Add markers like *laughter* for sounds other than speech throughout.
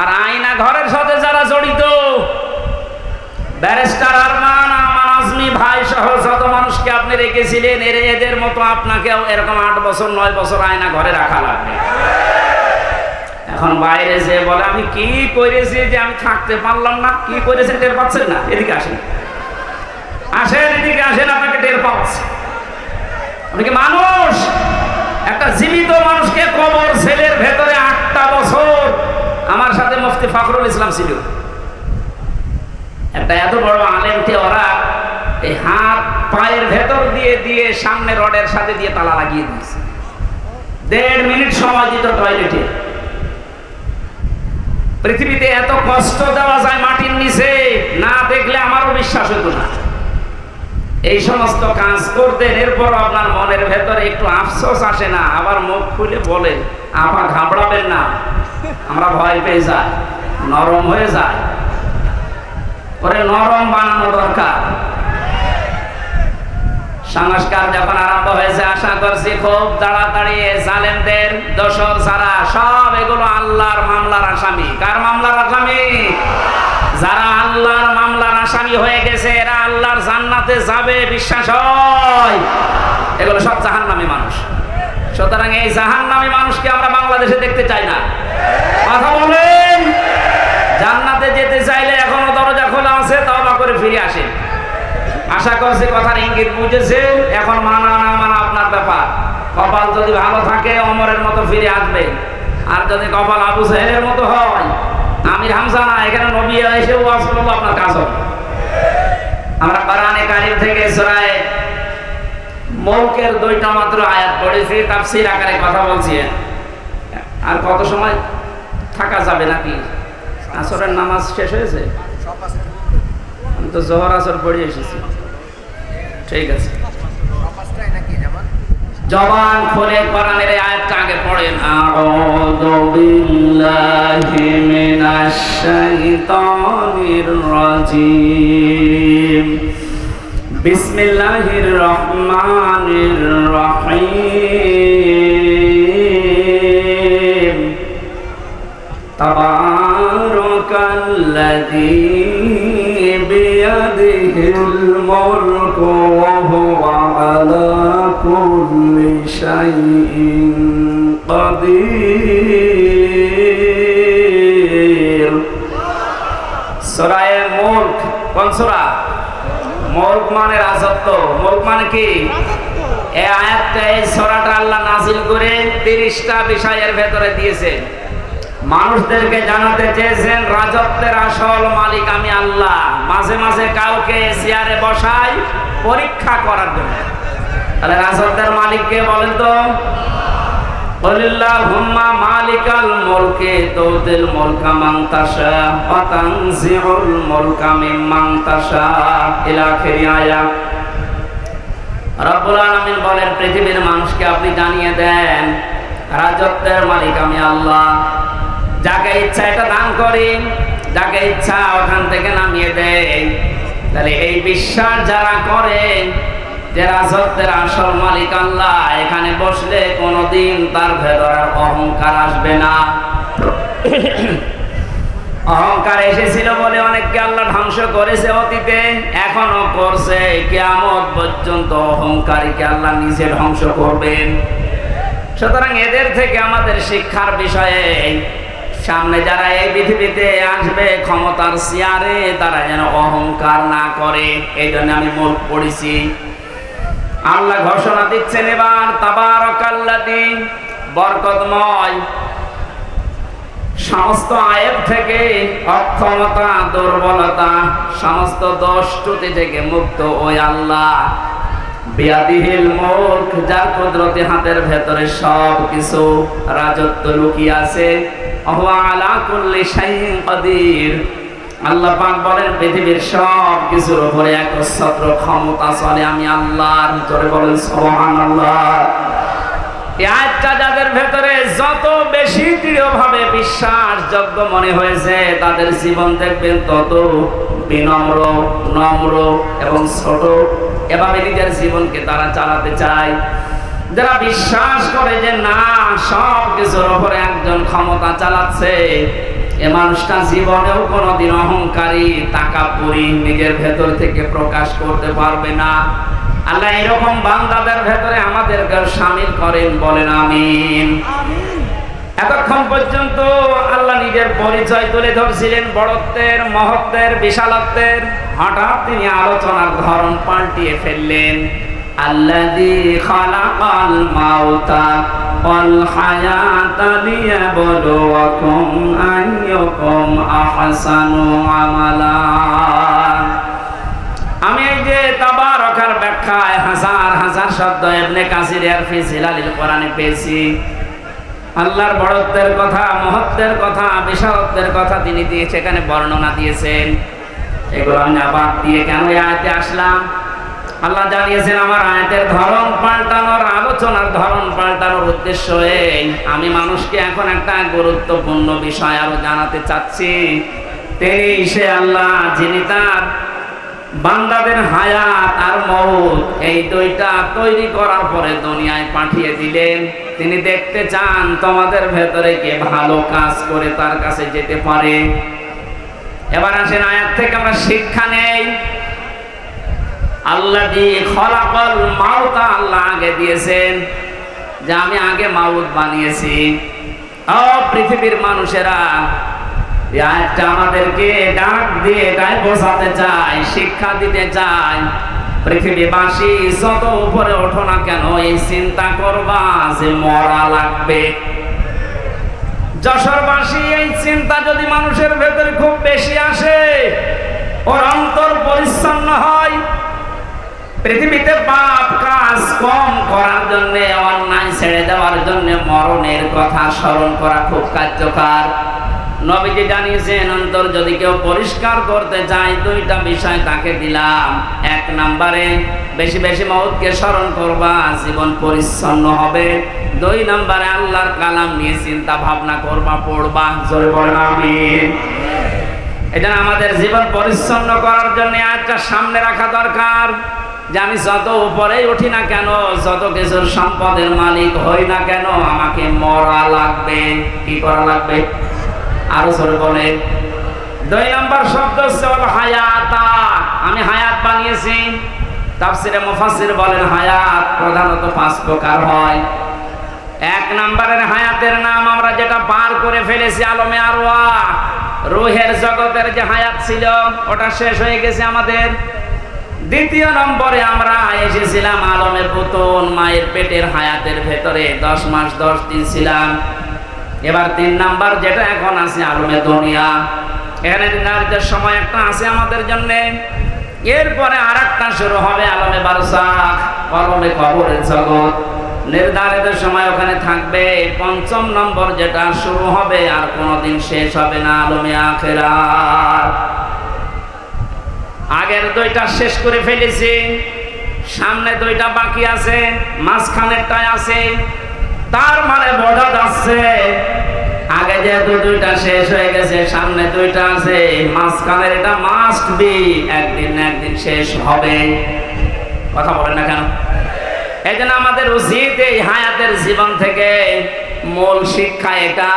আর আয়না ঘরের সাথে যারা জড়িত, ব্যারিস্টার আরমান আজমি ভাই সহ যত মানুষকে আপনি রেখেছিলেন, এর এদের মতো আপনাকেও এরকম আট বছর, নয় বছর আয়না ঘরে রাখা লাগবে। এখন বাইরে যে বলে, আমি কি করেছি যে আমি থাকতে পারলাম না? কি করেছেন? টের পাচ্ছেন না? এদিকে আসেন। আসেন, এদিকে আসেন, আপনাকে টের পাচ্ছে। আপনি কি মানুষ? একটা জীবিত মানুষকে কবর ছেলের ভেতরে আমার সাথে মুফতি ফখরুল ইসলাম ছিল। একটা এত বড় আলেমকে ওরা এই হাত, পায়ের ভেতর দিয়ে দিয়ে সামনে রডের সাথে দিয়ে তালা লাগিয়ে দিয়েছে। দেড় মিনিট সময় দিত টয়লেটে। পৃথিবীতে এত কষ্ট দেওয়া যায় মাটির নিচে, না দেখলে আমারও বিশ্বাস হতো না। এই সমস্ত কাজ করতেন এরপর আপনার মনের ভেতরে একটু আফসোস আসে না, আবার মুখ খুলে বলে, আপা, ঘাবড়াবেন না। আমরা ভয় পেয়ে যাই, নরম হয়ে যায় ওরে নরম বানানো দরকার। সংস্কার যখন আরম্ভ হয়েছে, আশা করছি খুব তাড়াতাড়ি জালেমদের দোষর ছাড়া সব এগুলো আল্লাহর মামলার আসামি। কার মামলার আসামি? যারা আল্লাহর মামলার আসামি হয়ে গেছে, এরা আল্লাহর জান্নাতে যাবে, বিশ্বাস হয়। এগুলো সব জাহান্নামী মানুষ। সুতরাং এই জাহান্নামী মানুষকে আমরা বাংলাদেশে দেখতে চাই না। কথা বলেন, জান্নাতে যেতে চাইলে এখনও দরজা খোলা আছে, তওবা করে ফিরে আসেন। আশা করছি কথার ইঙ্গিত বুঝেছেন, এখন মানা না মানা আপনার ব্যাপার। কপাল যদি ভালো থাকে, অমরের মতো ফিরে আসবে আর যদি কপাল আবু সাহেবের মতো হয়, আমির হামসা না, এখানে নবী এসে ওয়াজ করব আপনার কাজ আমরা কোরআনে কারিম থেকে সরায় মৌকের দুইটা মাত্র আয়াত পড়েছি, তাফসীর আকারে কথা বলছি। আর কত সময় থাকা যাবে নাকি? আসরের নামাজ শেষ হয়েছে? আমি তো জোহর আসর পড়ে এসেছি। ঠিক আছে। জবান খুলে কোরআনের আয়াতটা আগে পড়েন। আউযু বিল্লাহি মিনাশ শাইতানির রাজিম। বিসমিল্লাহির রহমানির রহিম তাবারাকাল্লাযী বিয়াদিহি الملك وهو على كل شيء قدير সূরায়ে মুলক কোন সূরা মুলক মানে রাজত্ব। মুলক মানে কি? এই আয়াতটা এই সূরাটা আল্লাহ নাযিল করে 30টা বিষয়ের ভেতরে দিয়েছেন মানুষদেরকে জানাতে চেয়েছেন রাজত্বের আসল মালিক আমি আল্লাহ। মাঝে মাঝে কাউকে চেয়ারে বসাই পরীক্ষা করার জন্য। তাহলে রাজত্বের মালিককে বলেন তো? বলিল্লাহুম্মা মালিকাল মুলকে রব্বুল বলেন, পৃথিবীর মানুষকে আপনি জানিয়ে দেন, রাজত্বের মালিক আমি আল্লাহ। যাকে ইচ্ছা এটা দান করি, যাকে ইচ্ছা ওখান থেকে নামিয়ে দেয় তাহলে এই বিশ্বাস যারা করে আসল মালিক আল্লাহ, এখানে বসলে কোনোদিন তার অহংকার আসবে না। *coughs* অহংকার এসেছিল বলে অনেককে আল্লাহ ধ্বংস করেছে অতীতে এখনও করছে। কেয়ামত পর্যন্ত অহংকারীকে আল্লাহ নিজে ধ্বংস করবেন। সুতরাং এদের থেকে আমাদের শিক্ষার বিষয়ে সামনে যারা এই পৃথিবীতে আসবে, ক্ষমতার চেয়ারে তারা যেন অহংকার না করে, এই জন্য আমি মূল পড়েছি। আল্লাহ ঘোষণা দিচ্ছেন এবার তাবারকাল্লাদি বরকতময়। সমস্ত আয়ের থেকে অক্ষমতা, দুর্বলতা, সমস্ত ত্রুটি থেকে মুক্ত ওই আল্লাহ। বিয়াদিহিল মুলক, যার কুদরতি হাতের ভেতরে সব কিছু রাজত্ব লুকিয়ে আছে। আলা আল্লাহ পাক বলেন, পৃথিবীর সব কিছুর উপরে একচ্ছত্র ক্ষমতা চলে। আমি আল্লাহর জোরে বলেন, সুবহানাল্লাহ। এই আয়াতটা যাদের ভেতরে যত বেশি দৃঢ়ভাবে বিশ্বাসযোগ্য মনে হয়েছে, তাদের জীবন দেখবেন তত বিনম্র, নম্র এবং ছোট। এভাবে নিজের জীবনকে তারা চালাতে চায়। যারা বিশ্বাস করে যে না, সব কিছুর উপরে একজন ক্ষমতা চালাচ্ছে এ মানুষটা জীবনেও কোনোদিন অহংকারী তাকাপুরি নিজের ভেতর থেকে প্রকাশ করতে পারবে না। আল্লাহ এরকম বান্দাদের ভেতরে আমাদেরকে সামিল করেন বলেন আমিন। এতক্ষণ পর্যন্ত আল্লাহ নিজের পরিচয় তুলে ধরছিলেন বড়ত্বের মহত্বের বিশালত্বের। হঠাৎ তিনি আলোচনার ধরন পাল্টিয়ে ফেললেন। খালাকাল মাউতা, ওয়াল হায়াতা লিয়াবলুয়াকুম আইয়ুকুম আহসানু আমালা। আমি এই যে তাবারকার ব্যাখ্যায় হাজার হাজার শব্দ ইবনে কাসির এর ফি জিলালিল কোরআনে পেয়েছি। আল্লাহর বড়ত্বের কথা, মহত্বের কথা বিশালত্বের কথা তিনি দিয়ে সেখানে বর্ণনা দিয়েছেন। এগুলো আমি আবার দিয়ে কেন আসলাম? আল্লাহ জানিয়েছেন, আমার আয়াতের ধরন পাল্টানোর, আলোচনার ধরন পাল্টানোর উদ্দেশ্য এই। আমি মানুষকে এখন একটা গুরুত্বপূর্ণ বিষয় আরও জানাতে চাচ্ছি। তিনি সে আল্লাহ, যিনি তার বান্দাদের হায়াত আর মৌত এই দুইটা তৈরি করার পরে দুনিয়ায় পাঠিয়ে দিলেন। তিনি দেখতে চান, তোমাদের ভেতরে কে ভালো কাজ করে তার কাছে যেতে পারে। এবার আসেন, আয়াত থেকে আমরা শিক্ষা নেই। আল্লাহ দিয়ে খলাকল মাউতা, আল্লাহ আগে দিয়েছেন যে আমি আগে মাউত বানিয়েছি। পৃথিবীর মানুষেরা আমাদেরকে ডাক দিয়ে এটাই বোঝাতে চাই শিক্ষা দিতে চাই পৃথিবীবাসী যত উপরে ওঠো না কেন, এই চিন্তা করবা যে মরা লাগবে। যশোরবাসী, এই চিন্তা যদি মানুষের ভেতরে খুব বেশি আসে, ওর অন্তর পরিচ্ছন্ন হয় পৃথিবীতে পাপ কাজ কম করার জন্য, অন্যায় ছেড়ে দেওয়ার জন্য মরণের কথা স্মরণ করা খুব কার্যকর। নবীজি জানিয়েছেন, অন্তর যদি কেউ পরিষ্কার করতে চায়, দুইটা বিষয় তাকে দিলাম। এক নাম্বারে, বেশি বেশি মৌতকে স্মরণ করবা, জীবন পরিচ্ছন্ন হবে। দুই নাম্বারে, আল্লাহর কালাম নিয়ে চিন্তা ভাবনা করবা, পড়বা। জোরে পড়ে আমি এটা আমাদের জীবন পরিচ্ছন্ন করার জন্য একটা সামনে রাখা দরকার। যে আমি যত উপরেই উঠি না কেন, যত কিছুর সম্পদের মালিক হই না কেন, আমাকে মরা লাগবে। কি করা লাগবে? আরও সরে বলে দুই নম্বর শব্দ হচ্ছে হায়াতা। আমি হায়াত বানিয়েছি। তাফসিরে মুফাসসির বলেন হায়াত প্রধানত পাঁচ প্রকার হয়। এক নম্বরের হায়াতের নাম আমরা যেটা পার করে ফেলেছি আলমে আরওয়া। রুহের জগতের যে হায়াত ছিল, ওটা শেষ হয়ে গেছে আমাদের। দ্বিতীয় নম্বরে আমরা এসেছিলাম আলমে পুতন মায়ের পেটের হায়াতের ভেতরে। দশ মাস, দশ দিন ছিলাম। এবার তিন নাম্বার যেটা এখন আছে আলমে দুনিয়া। এখানে নির্ধারিত সময় একটা আছে আমাদের জন্য। এরপরে আর একটা শুরু হবে আলমে বারসাখ, কলমে কবরের জগৎ। নির্ধারিত সময় ওখানে থাকবে। পঞ্চম নম্বর যেটা শুরু হবে আর কোনোদিন শেষ হবে না আলমে আখেরা আগের দুইটা শেষ করে ফেলেছি। সামনে দুইটা বাকি আছে মাঝখানেরটাই আছে। তার মানে বোঝা যাচ্ছে, আগে যেহেতু দুইটা শেষ হয়ে গেছে, সামনে দুইটা আছে মাঝখানের এটা মাস্ট বি একদিন একদিন শেষ হবে। কথা বলেন না কেন? এই জন্য আমাদের উচিত এই হায়াতের জীবন থেকে মূল শিক্ষা এটা,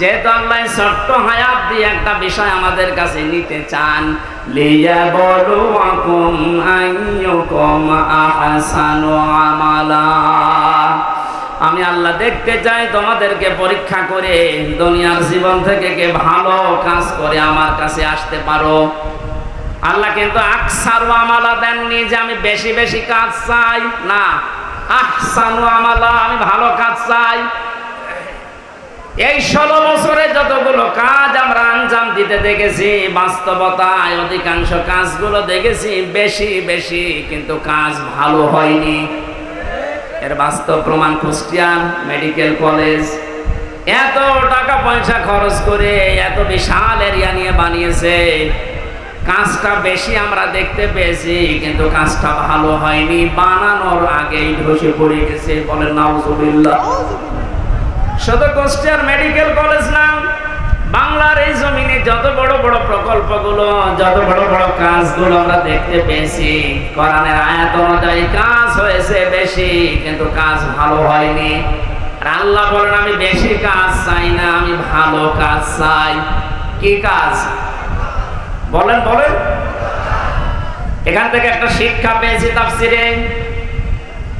যেহেতু আল্লাহ ছোট্ট হায়াত দিয়ে একটা বিষয় আমাদের কাছে নিতে চান লিয়া বলো আকুম আইয়ুকুম আহসানু আমালা। আমি আল্লাহ দেখতে চাই তোমাদেরকে পরীক্ষা করে দুনিয়ার জীবন থেকে কে ভালো কাজ করে আমার কাছে আসতে পারো। আল্লাহ কিন্তু আকসারু আমালা দেননি যে আমি বেশি বেশি কাজ চাই। না, আহসানু আমালা, আমি ভালো কাজ চাই। এই ষোলো বছরে যতগুলো কাজ আমরা আঞ্জাম দিতে দেখেছি, বাস্তবতায় অধিকাংশ কাজগুলো দেখেছি, বেশি বেশি, কিন্তু কাজ ভালো হয়নি। এর বাস্তব প্রমাণ কুষ্টিয়ান মেডিকেল কলেজ। এত টাকা পয়সা খরচ করে এত বিশাল এরিয়া নিয়ে বানিয়েছে। কাজটা বেশি আমরা দেখতে পেয়েছি, কিন্তু কাজটা ভালো হয়নি। বানানোর আগেই ধসে পড়ে গেছে বলেন নাউজুবিল্লাহ। শুধু কুষ্টিয়ার মেডিকেল কলেজ না, বাংলার এই জমিনে যত বড় বড় প্রকল্পগুলো, যত বড় বড় কাজগুলো আমরা দেখতে পেয়েছি, কোরআনের আয়াত অনুযায়ী কাজ হয়েছে বেশি, কিন্তু কাজ ভালো হয়নি। আর আল্লাহ বলেন, আমি বেশি কাজ চাই না, আমি ভালো কাজ চাই। কি কাজ? বলেন বলেন। এখান থেকে একটা শিক্ষা পেয়েছি তাফসিরে।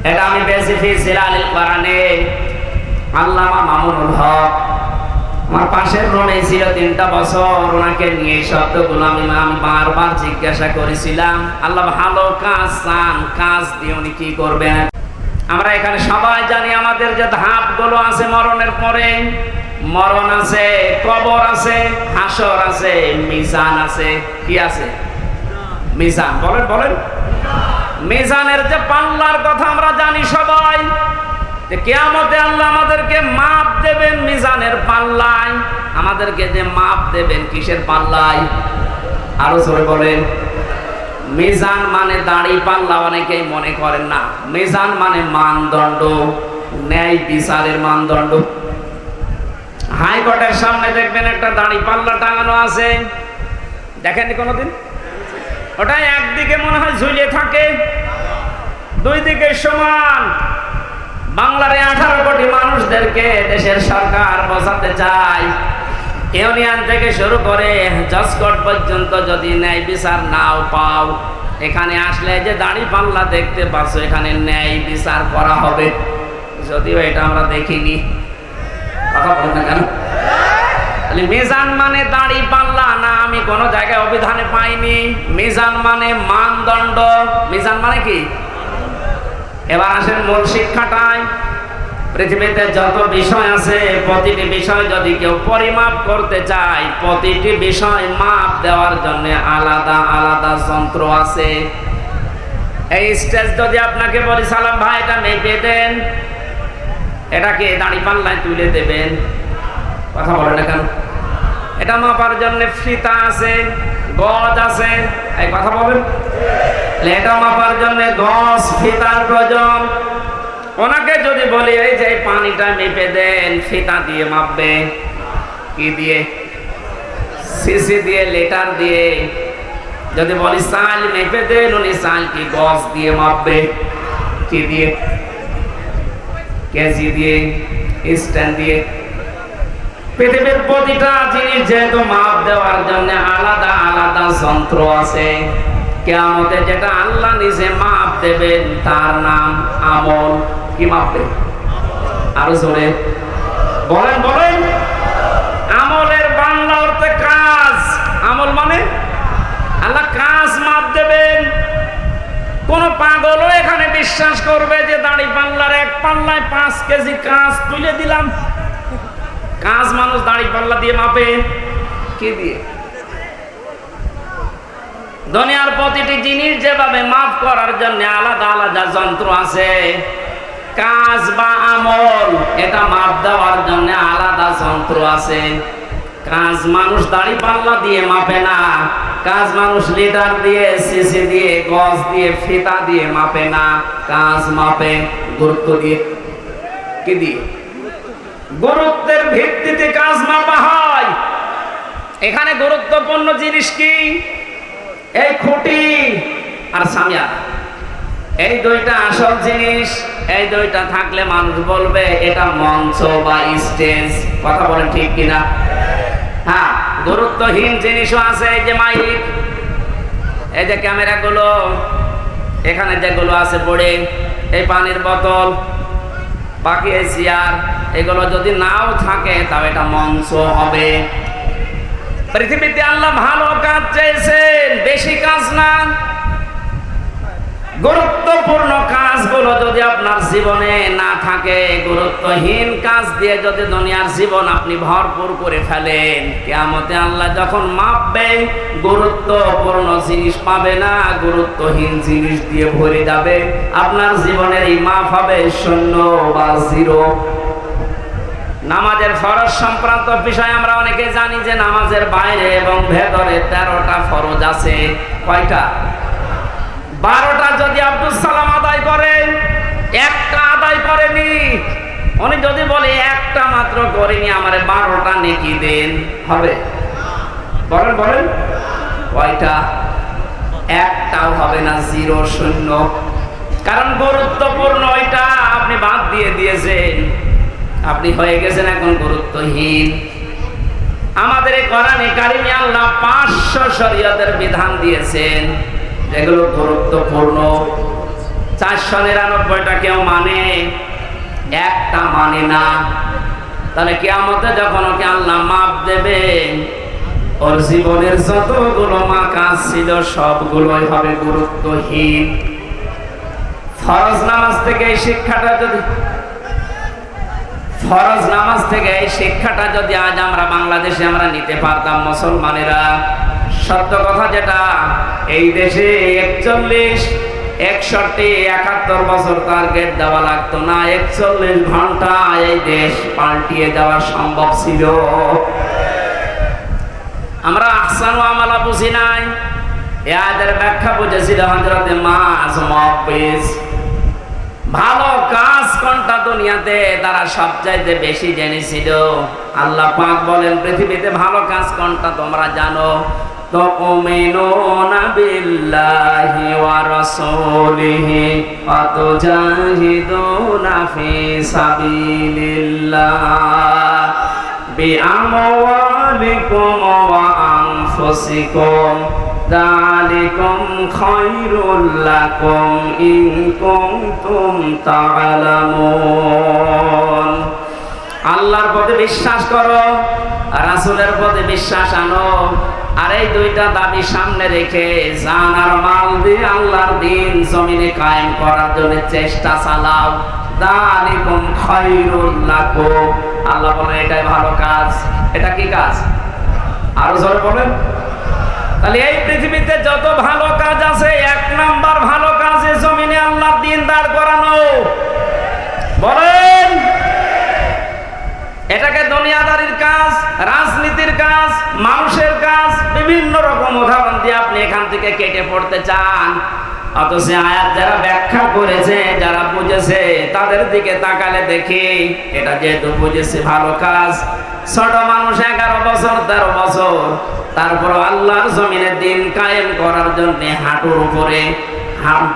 এটা আমি পেয়েছি ফি সিলালিল কোরআনে। আল্লামা মামুনুল হক। আমার পাশের ছিল তিনটা বছর, ওনাকে নিয়ে বারবার জিজ্ঞাসা করেছিলাম, আল্লাহ, ভালো কাজ, চান, কাজ দিয়ে উনি কি করবেন? আমরা এখানে সবাই জানি আমাদের যে ধাপগুলো আছে মরণের পরে। মরণ আছে, কবর আছে, হাসর আছে, মিজান আছে। কি আছে? মিজান। বলেন বলেন। মিজানের যে পাল্লার কথা আমরা জানি সবাই। যে কেয়ামতে আল্লাহ আমাদেরকে মাপ দেবেন মিজানের পাল্লায়। আমাদেরকে যে মাপ দেবেন কিসের পাল্লায়? আরও জোরে বলেন। মিজান মানে দাড়ি পাল্লা, অনেকেই মনে করেন না। মিজান মানে মানদণ্ড, ন্যায় বিচারের মানদণ্ড। হাইকোর্টের সামনে দেখবেন একটা দাড়ি পাল্লা টাঙানো আছে। দেখেননি কোনোদিন? ওটা একদিকে মনে হয় ঝুলিয়ে থাকে, দুই দিকে সমান। বাংলার আঠারো কোটি মানুষদেরকে দেশের সরকার বোঝাতে চায়। ইউনিয়ন থেকে শুরু করে জসকট পর্যন্ত যদি ন্যায় বিচার নাও পাও, এখানে আসলে যে দাড়ি পাল্লা দেখতে পাচ্ছ, এখানে ন্যায় বিচার করা হবে। যদিও এটা আমরা দেখিনি। কথা মিজান মানে দাড়ি পাল্লা? না, আমি কোনো জায়গায় অভিধানে পাইনি। মিজান মানে মানদণ্ড। মিজান মানে কি? এবার আসেন মূল শিক্ষাটাই পৃথিবীতে যত বিষয় আছে, প্রতিটি বিষয় যদি কেউ পরিমাপ করতে চায়, প্রতিটি বিষয় মাপ দেওয়ার জন্য আলাদা আলাদা যন্ত্র আছে। এই স্টেজ যদি আপনাকে বলি, সালাম ভাই, এটা মেপে দেন। এটাকে দাড়ি পাল্লায় তুলে দেবেন। কথা বলে না কেন? এটা মাপার জন্য ফিতা আছে, গজ আছে। এই কথা বলেন। এটা মাপার জন্য গজ ফিতার প্রয়োজন। ওনাকে যদি বলি, এই যে পানিটা মেপে দেন, ফিতা দিয়ে মাপবে। কি দিয়ে? সিসি দিয়ে, লেটার দিয়ে। যদি বলি, সাল মেপে দেন, উনি সাল কি গজ দিয়ে মাপবে? কি দিয়ে? কেজি দিয়ে, স্ট্যান্ড দিয়ে। পৃথিবীর প্রতিটা জিনিস যেহেতু মাপ দেওয়ার জন্য আলাদা আলাদা যন্ত্র আছে কেয়ামতে যেটা আল্লাহ নিজে মাপ দেবেন, তার নাম আমল কি মাপবে আরও জোরে। বলেন বলেন। আমলের বাংলা অর্থে কাজ। আমল মানে? আল্লাহ কাজ মাপ দেবেন। কোন পাগলও এখানে বিশ্বাস করবে যে দাড়ি পাল্লার এক পাল্লায় পাঁচ কেজি কাজ তুলে দিলাম। কাজ মানুষ দাড়ি পাল্লা দিয়ে মাপে। কি দিয়ে? দুনিয়ার প্রতিটি জিনিস যেভাবে মাপ করার জন্য আলাদা আলাদা যন্ত্র আছে। কাজ বা আমল, এটা মাপ দেওয়ার জন্য আলাদা যন্ত্র আছে। কাজ মানুষ দাড়ি পাল্লা দিয়ে মাপে না। কাজ মানুষ লিটার দিয়ে, সিসি দিয়ে, গজ দিয়ে, ফিতা দিয়ে মাপে না। কাজ মাপে গুরুত্ব দিয়ে। কি দিয়ে? গুরুত্বের ভিত্তিতে কাজ মাপা হয়। এখানে গুরুত্বপূর্ণ জিনিস কি? এই খুঁটি আর সামিয়া, এই দুইটা আসল জিনিস, এই দুইটা থাকলে মানুষ বলবে, এটা মঞ্চ বা স্টেজ। কথা বলেন ঠিক কিনা? হ্যাঁ গুরুত্বহীন জিনিসও আছে, এই যে মাইক, এই যে ক্যামেরাগুলো, এখানে যেগুলো আছে পড়ে, এই পানির বোতল, বাকি এই চেয়ার, এগুলো যদি নাও থাকে, তাও এটা মঞ্চ হবে। পৃথিবীতে আল্লাহ ভালো কাজ চেয়েছেন বেশি কাজ না। গুরুত্বপূর্ণ কাজগুলো যদি আপনার জীবনে না থাকে, গুরুত্বহীন কাজ দিয়ে যদি দুনিয়ার জীবন আপনি ভরপুর করে ফেলেন কেমতে আল্লাহ যখন মাপবে গুরুত্বপূর্ণ জিনিস পাবে না, গুরুত্বহীন জিনিস দিয়ে ভরে যাবে। আপনার জীবনের এই মাপ হবে শূন্য বা জিরো। নামাজের ফরজ সংক্রান্ত বিষয় আমরা অনেকে জানি যে নামাজের বাইরে এবং ভেতরে তেরোটা ফরজ আছে। কয়টা? বারোটা যদি আব্দুল সালাম আদায় করে, একটা আদায় করেনি। উনি যদি বলে, একটা মাত্র করেনি, আমার বারোটা নেকি দেন। হবে? বলেন বলেন। কয়টা? একটাও হবে না, জিরো শূন্য। কারণ গুরুত্বপূর্ণ ওইটা আপনি বাদ দিয়ে দিয়েছেন। আপনি হয়ে গেছেন এখন গুরুত্বহীন। আমাদের কোরআনে কারিমে আল্লাহ পাঁচশো শরীয়তের বিধান দিয়েছেন, যেগুলো গুরুত্বপূর্ণ। চারশো নিরানব্বইটা কেউ মানে একটা মানে না। তাহলে কেয়ামতে যখন ওকে আল্লাহ মাপ দেবে, ওর জীবনের যতগুলো মা কাজ ছিল সবগুলোই হবে গুরুত্বহীন। ফরজ নামাজ থেকে এই শিক্ষাটা যদি ফরজ নামাজ থেকে এই শিক্ষাটা যদি আজ আমরা বাংলাদেশে আমরা নিতে পারতাম মুসলমানেরা। সত্য কথা যেটা, এই দেশে একচল্লিশ, একষট্টি, একাত্তর বছর টার্গেট দেওয়া লাগতো না। একচল্লিশ ঘণ্টা এই দেশ পাল্টিয়ে দেওয়া সম্ভব ছিল। আমরা আহসান আমালা বুঝি নাই। এদের ব্যাখ্যা বুঝেছিল হজরতে মাস মহাবিজ ভালো কাজ ঘণ্টা দুনিয়াতে তারা সবচাইতে বেশি জেনেছিল। আল্লাহ পাক বলেন, পৃথিবীতে ভালো কাজ কোনটা তোমরা জানো? আমি ওমেনুনা বিল্লাহি ذلكم خير لكم إن كنتم تعلمون আল্লাহর প্রতি বিশ্বাস করো রাসূলের প্রতি বিশ্বাস আনো আর এই দুইটা দাবি সামনে রেখে জান আর মাল দিয়ে আল্লাহর দিন জমিনে কায়েম করার জন্য চেষ্টা চালাও দালিকুম খায়রুল লাকুম আল্লাহ বলেন এটাই ভালো কাজ এটা কি কাজ আরো জোরে বলেন তাহলে এই পৃথিবীতে যত ভালো কাজ আছে, এক নাম্বার ভালো কাজ কাজে জমিনে আল্লাহর দিন দাঁড় করানো। বলেন, এটাকে দুনিয়াদারির কাজ, রাজনীতির কাজ, মানুষের কাজ, বিভিন্ন রকম উদাহরণ দিয়ে আপনি এখান থেকে কেটে পড়তে চান। অথচ আয়াত যারা ব্যাখ্যা করেছে, যারা বুঝেছে, তাদের দিকে তাকালে দেখি, এটা যেহেতু বুঝেছে ভালো কাজ। ছোট মানুষ এগারো বছর, তেরো বছর, তারপর আল্লাহর জমিনে দিন কায়েম করার জন্য হাঁটুর উপরে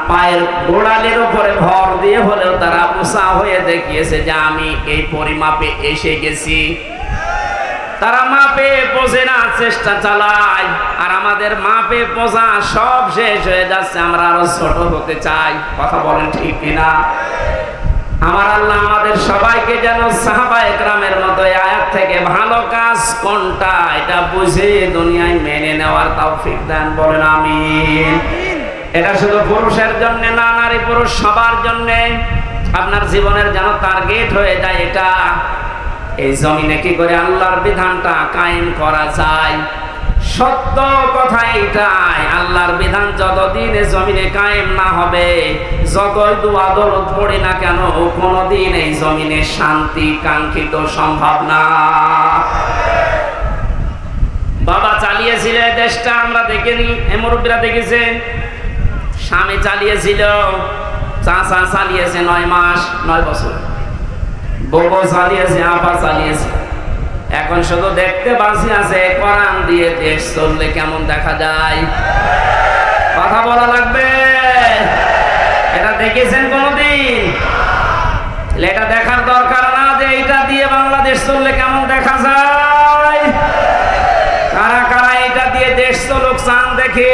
পায়ের গোড়ালির উপরে ভর দিয়ে হলেও তারা উষা হয়ে দেখিয়েছে যে আমি এই পরিমাপে এসে গেছি। তারা মাপে পোষে না, চেষ্টা চালায়। আর আমাদের মাপে পোষা সব শেষ হয়ে যাচ্ছে, আমরা আরও ছোট হতে চাই। কথা বলেন ঠিক কিনা? আমার আল্লাহ আমাদের সবাইকে যেন সাহাবা একরামের মতো আয়াত থেকে ভালো কাজ কোনটা, এটা বুঝে দুনিয়ায় মেনে নেওয়ার তৌফিক দেন, বলেন আমিন। এটা শুধু পুরুষের জন্য না নারী পুরুষ সবার জন্য। আপনার জীবনের যেন টার্গেট হয়ে যায় এটা। এই জমিনে কি করে আল্লাহর বিধানটা কায়েম করা যায়? সত্য কথা এইটাই, আল্লাহর বিধান যতদিন এই জমিনে কায়েম না হবে, যতই দোয়া দরদ পড়ে না কেন, কোনোদিন এই জমিনে শান্তি, কাঙ্ক্ষিত সম্ভব না। বাবা চালিয়েছিল দেশটা, আমরা দেখিনি এ মুরব্বীরা দেখেছে। স্বামী চালিয়েছিল, চাচা চালিয়েছে নয় মাস, নয় বছর। বউ চালিয়েছে আপা চালিয়েছে। এখন শুধু দেখতে বাসি আছে, কোরআন দিয়ে দেশ চললে কেমন দেখা যায়? কথা বলা লাগবে? এটা দেখেছেন কোনদিন? এটা দেখার দরকার না যে এটা দিয়ে বাংলাদেশ চললে কেমন দেখা যায়? কারা কারা এটা দিয়ে দেশ চলুক, চান দেখি